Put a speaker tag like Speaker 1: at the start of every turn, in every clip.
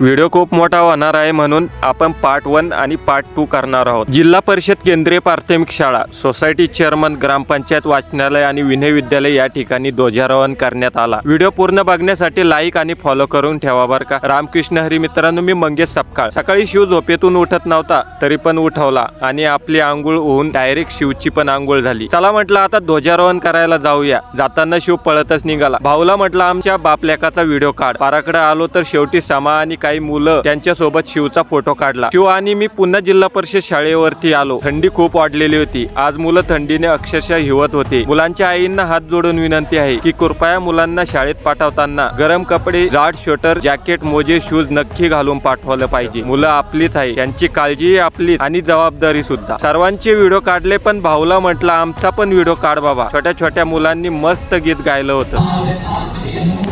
Speaker 1: Video खूप मोठा होणार आहे म्हणून आपण पार्ट वन आणि पार्ट टू करणार आहोत. जिल्हा परिषद केंद्रीय प्राथमिक शाळा सोसायटी चेअरमन ग्रामपंचायत वाचनालय आणि विनय विद्यालय या ठिकाणी ध्वजारोहण करण्यात आला. व्हिडिओ पूर्ण बघण्यासाठी लाईक आणि फॉलो करून ठेवा बरं का. रामकृष्ण हरी मित्रांनो मी मंगेश सपकाळ. सकाळी शिव झोपेतून उठत नव्हता तरी पण उठवला आणि आपली आंघोळ होऊन डायरेक्ट शिवची पण आंघोळ झाली. चला म्हटलं आता ध्वजारोहण करायला जाऊया. जाताना शिव पळतच निघाला. भाऊला म्हटलं आमच्या बापलेकाचा व्हिडिओ काढ. पाराकडे आलो तर शेवटी समा आणि काही मुलं त्यांच्यासोबत शिवचा फोटो काढला. शिव आणि मी पुन्हा जिल्हा परिषद शाळेवरती आलो. थंडी खूप वाढलेली होती. आज मुलं थंडीने अक्षरशः हिवत होते. मुलांच्या आईंना हात जोडून विनंती आहे की कृपया मुलांना शाळेत पाठवताना गरम कपडे जाड स्वेटर जॅकेट मोजे शूज नक्की घालून पाठवलं पाहिजे. मुलं आपलीच आहे. त्यांची काळजी आपली आणि जबाबदारी सुद्धा. सर्वांचे व्हिडिओ काढले पण भाऊला म्हटलं आमचा पण व्हिडिओ काढ बाबा. छोट्या छोट्या मुलांनी मस्त गीत गायलं होतं.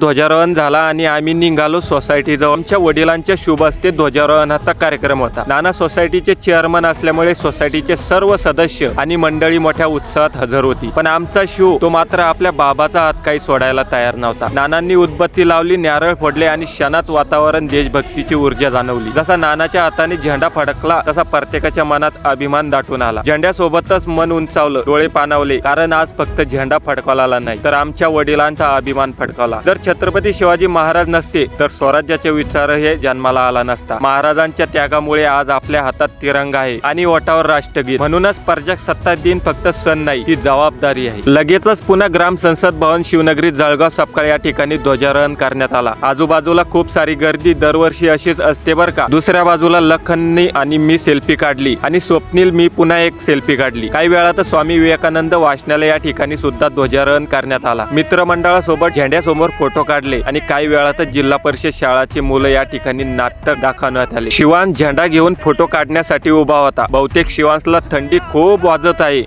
Speaker 1: ध्वजारोहण झाला आणि आम्ही निघालो सोसायटीजवळ आमच्या वडिलांच्या शुभ हस्ते ध्वजारोहणाचा कार्यक्रम होता. नाना सोसायटीचे चेअरमन असल्यामुळे सोसायटीचे सर्व सदस्य आणि मंडळी मोठ्या उत्साहात हजर होती. पण आमचा शिव तो मात्र आपल्या बाबाचा हात काही सोडायला तयार नव्हता. नानांनी उदबत्ती लावली नारळ फोडले आणि क्षणात वातावरण देशभक्तीची ऊर्जा जाणवली. जसा नानाच्या हाताने झेंडा फडकला तसा प्रत्येकाच्या मनात अभिमान दाटून आला. झेंड्यासोबतच मन उंचावलं डोळे पाणावले कारण आज फक्त झेंडा फडकवला नाही तर आमच्या वडिलांचा अभिमान फडकवला. जर छत्रपती शिवाजी महाराज नसते तर स्वराज्याचे विचार हे जन्माला आला नसता. महाराजांच्या त्यागामुळे आज आपल्या हातात तिरंगा आहे आणि ओटावर राष्ट्रगीत. म्हणूनच प्रजासत्ताक दिन फक्त सण नाही ही जबाबदारी आहे. लगेचच पुन्हा ग्राम संसद भवन शिवनगरी जळगाव सपकाळ या ठिकाणी ध्वजारोहण करण्यात आला. आजूबाजूला खूप सारी गर्दी दरवर्षी अशीच असते बर का. दुसऱ्या बाजूला लखननी आणि मी सेल्फी काढली आणि स्वप्नील मी पुन्हा एक सेल्फी काढली. काही वेळात स्वामी विवेकानंद वाचनालय या ठिकाणी सुद्धा ध्वजारोहण करण्यात आला. मित्रमंडळासोबत झेंड्यासमोर फोटो काढले आणि काही वेळातच जिल्हा परिषद शाळाची मुलं या ठिकाणी नाटक दाखवण्यात आले. शिवान झेंडा घेऊन फोटो काढण्यासाठी उभा होता. बहुतेक शिवांसला थंडी खूप वाजत आहे.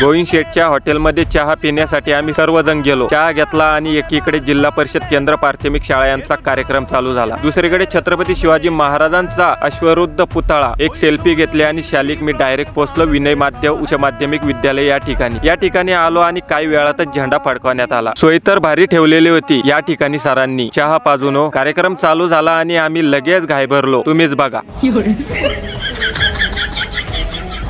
Speaker 1: गोविंद शेठच्या हॉटेलमध्ये चहा पिण्यासाठी आम्ही सर्वजण गेलो. चहा घेतला आणि एकीकडे जिल्हा परिषद केंद्र प्राथमिक शाळा यांचा कार्यक्रम चालू झाला. दुसरीकडे छत्रपती शिवाजी महाराजांचा अश्वरुद्ध पुतळा एक सेल्फी घेतली आणि शालिक मी डायरेक्ट पोहोचलो विनय माध्यम उच्च माध्यमिक विद्यालय या ठिकाणी. या ठिकाणी आलो आणि काही वेळातच झेंडा फडकवण्यात आला. सोय तर भारी ठेवलेली होती. या ठिकाणी सरांनी चहा पाजून हो. कार्यक्रम चालू झाला आणि आम्ही लगेच घायभरलो तुम्हीच बघा.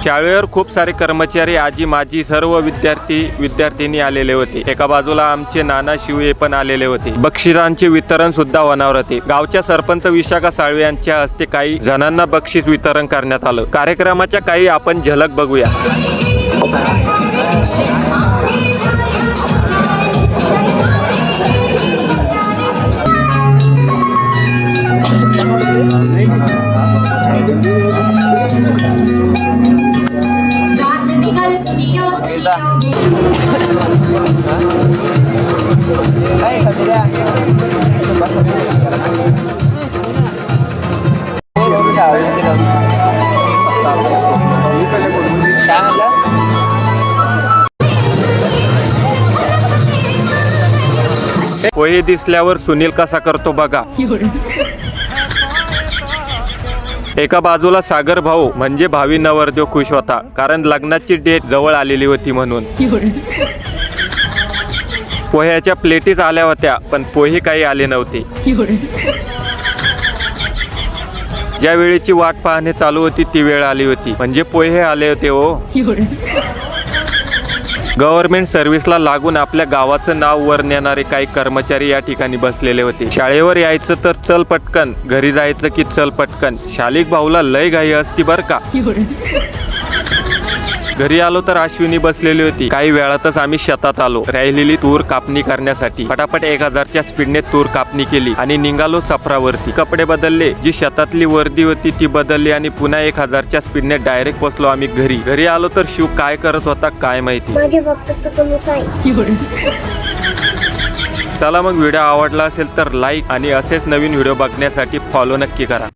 Speaker 1: शाळेवर खूप सारे कर्मचारी आजी माजी सर्व विद्यार्थी विद्यार्थिनी आलेले होते. एका बाजूला आमचे नाना शिवे पण आलेले होते. बक्षिसांचे वितरण सुद्धा होणार होते गावच्या सरपंच विशाखा साळवे यांच्या हस्ते काही जणांना बक्षीस वितरण करण्यात आलं. कार्यक्रमाच्या काही आपण झलक बघूया. पोहे दिसल्यावर सुनील कसा करतो बघा. एका बाजूला सागर भाऊ म्हणजे भावी नवरदेव खुश होता कारण लग्नाची डेट जवळ आलेली होती म्हणून. पोह्याच्या प्लेटीच आल्या होत्या पण पोहे काही आले नव्हते. ज्या वेळेची वाट पाहणे चालू होती ती वेळ आली होती. म्हणजे पोहे आले होते हो. गव्हर्नमेंट सर्व्हिसला लागून आपल्या गावाचं नाव वर नेणारे काही कर्मचारी या ठिकाणी बसलेले होते. शाळेवर यायचं तर चल पटकन घरी जायचं की चल पटकन. शालिक भाऊला लय घाई असती बर का? घरी आलो तर अश्विनी बसलेली होती. काही वेळातच आम्ही शेतात आलो. राहिलेली तूर कापणी करण्यासाठी. फटाफट एक हजारच्या स्पीडने तूर कापणी केली आणि निघालो सफरावरती. कपडे बदलले. जी शेतातली वर्दी होती ती बदलली आणि पुन्हा एक हजारच्या स्पीडने डायरेक्ट पोहोचलो आम्ही घरी. घरी आलो तर शिव काय करत होता काय माहिती. चला मग व्हिडिओ आवडला असेल तर लाईक आणि असेच नवीन व्हिडिओ बघण्यासाठी फॉलो नक्की करा.